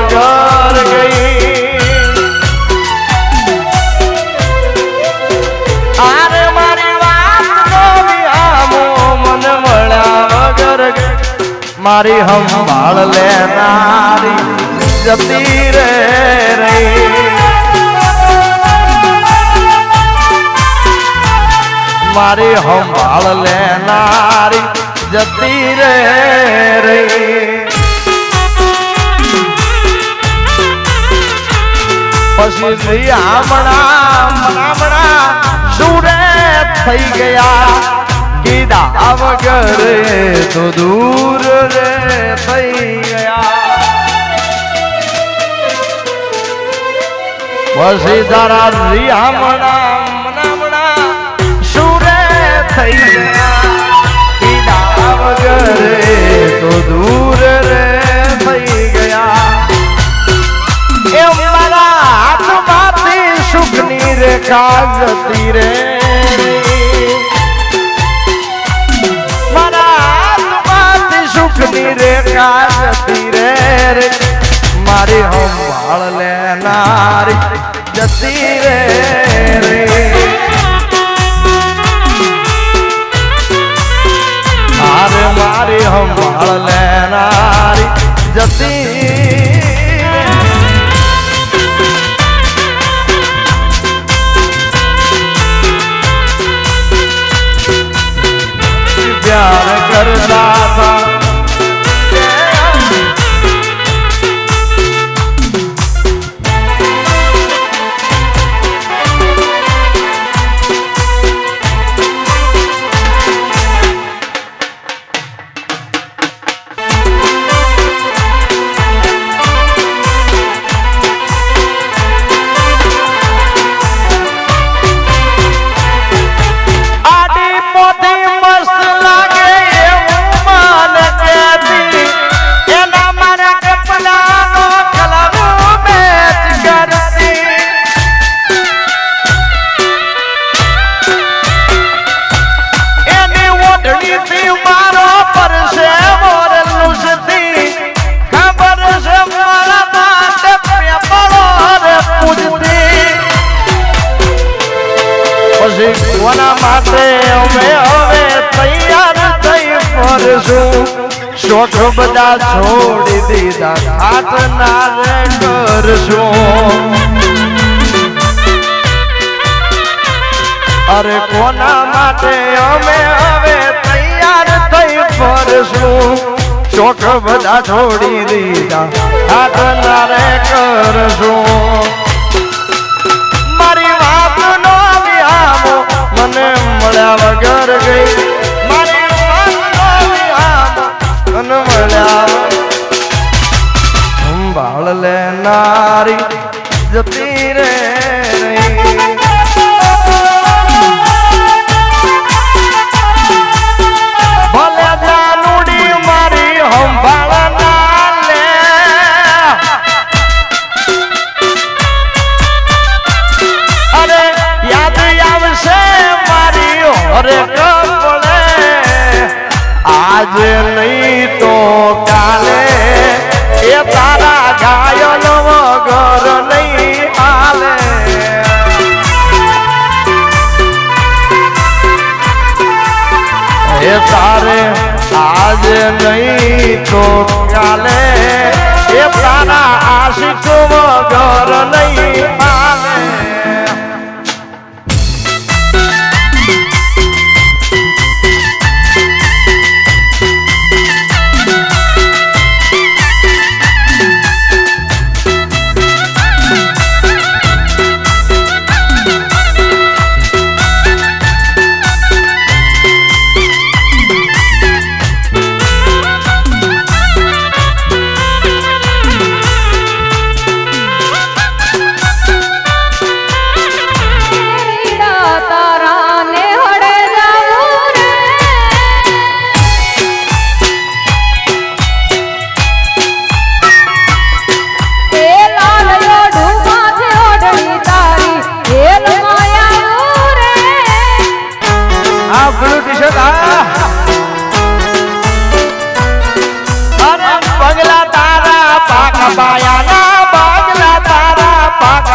વગર ગઈ આરે મારી વાત નો મન મળ્યા વગર મારી સંભાળ લેનારી જતી રે રહી મારી સંભાળ લેનારી જતી રે રહી પછી મનામણા સુરે થઈ ગયા. કીધા વગર તો દૂર રે થઈ ગયા. પછી તારા રિયામણા રેખા જતી રે સુખની રેખા જતી રે. મારી સંભાળ લેનારી જતી રે મારી સંભાળ લેનારી જતી શોખ બધા છોડી દીધા. હાથ ના રે અરે કોના માટે અમે હવે તૈયાર થઈ ફરશું? શોખ બધા છોડી દીધા. હાથ ના કરશું એ તારે આજે નહીં તો કાલે. એ તારા આશિક વગર નહીં હાલે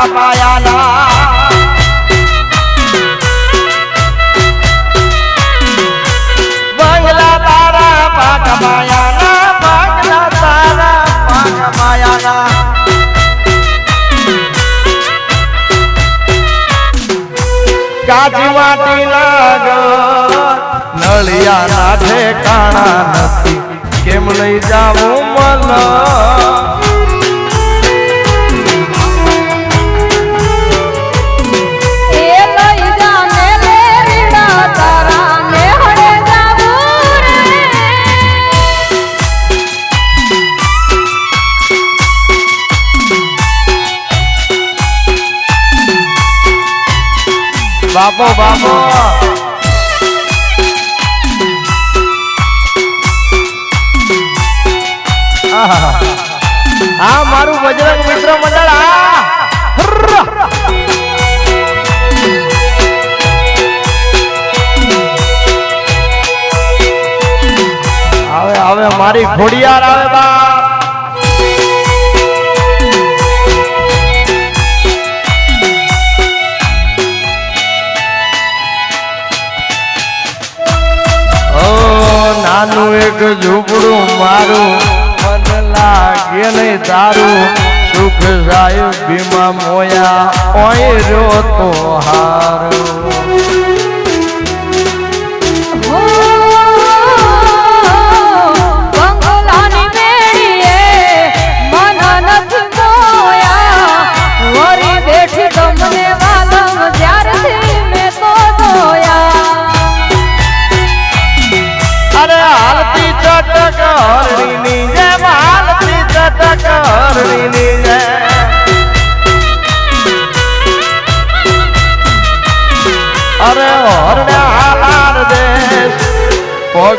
પાકા પાયાના બંગલા લાગ નળિયા ના ઠેકાણા નથી કેમ લઈ જાવું મન બાપો બાપો. હા મારું બજરંગ મિત્ર મંડળ હવે આવે મારી ઘોડિયાર આવે બાપ નાનું એક ઝૂંપડું મારું. મન લાગે નહીં તારું સુખ સાહેબ ભીમા મોયા. ઓય રહ્યો તો હારું.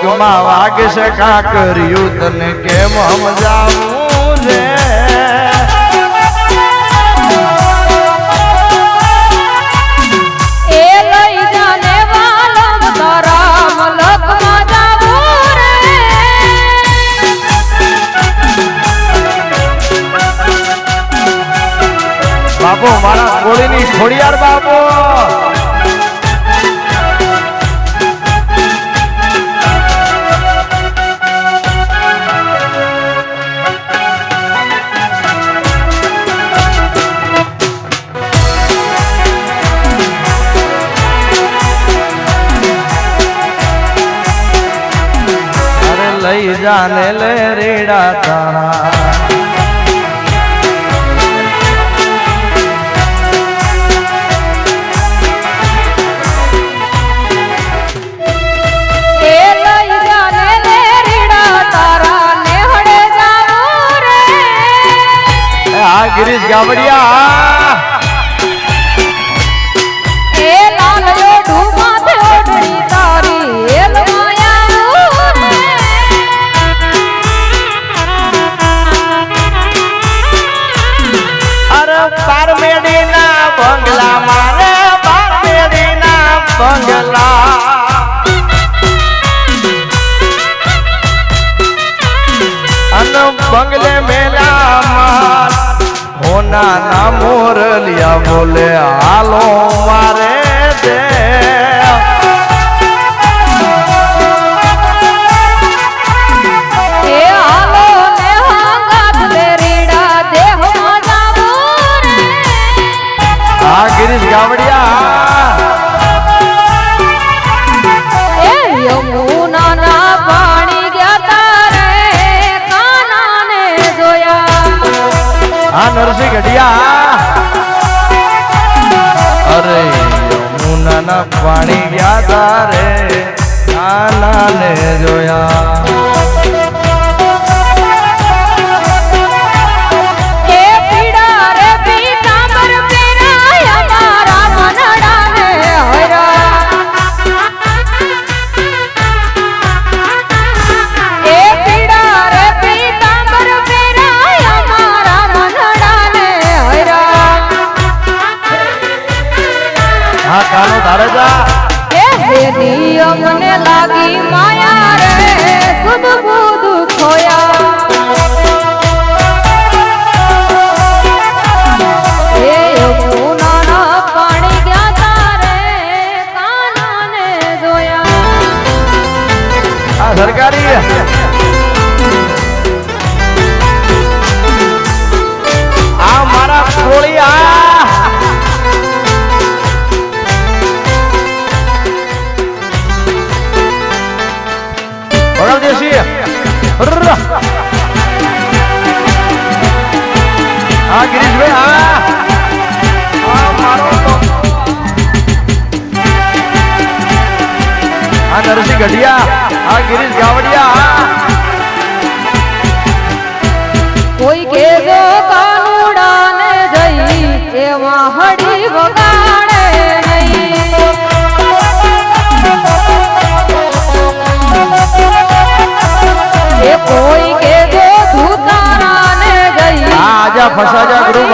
પગમાં શકા કર્યું તને કેમ સમજાવું છે? બાપુ મારા કોળીની ખોડિયાર જાને લે રેડા આ ગિરીશ ગામડિયા અરે બારમેડી ના બંગલા. મારે બંગલા મેલા મોરલિયા બોલે હાલો મારે દે. પાણી ગયા તારે નાના ને જોયા. હા ગિરીશભાઈ હા નરસિંહ ગઢિયા. હા ગિરીશ ગાવડિયા હા. આજા ફસાજા ગ્રુપ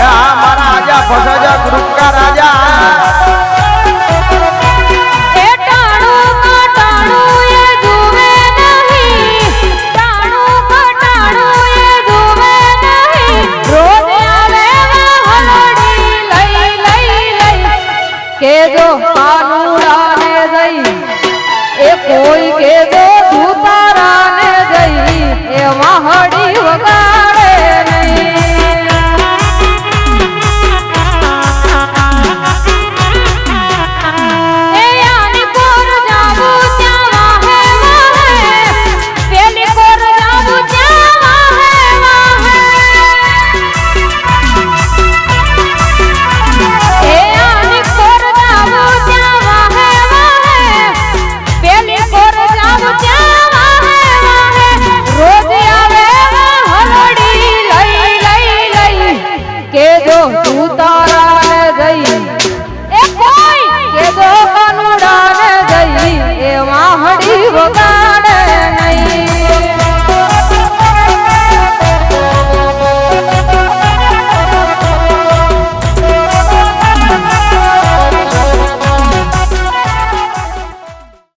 હા મારા આજા ફસાજા ગ્રુપ કા રાજા કે જો તું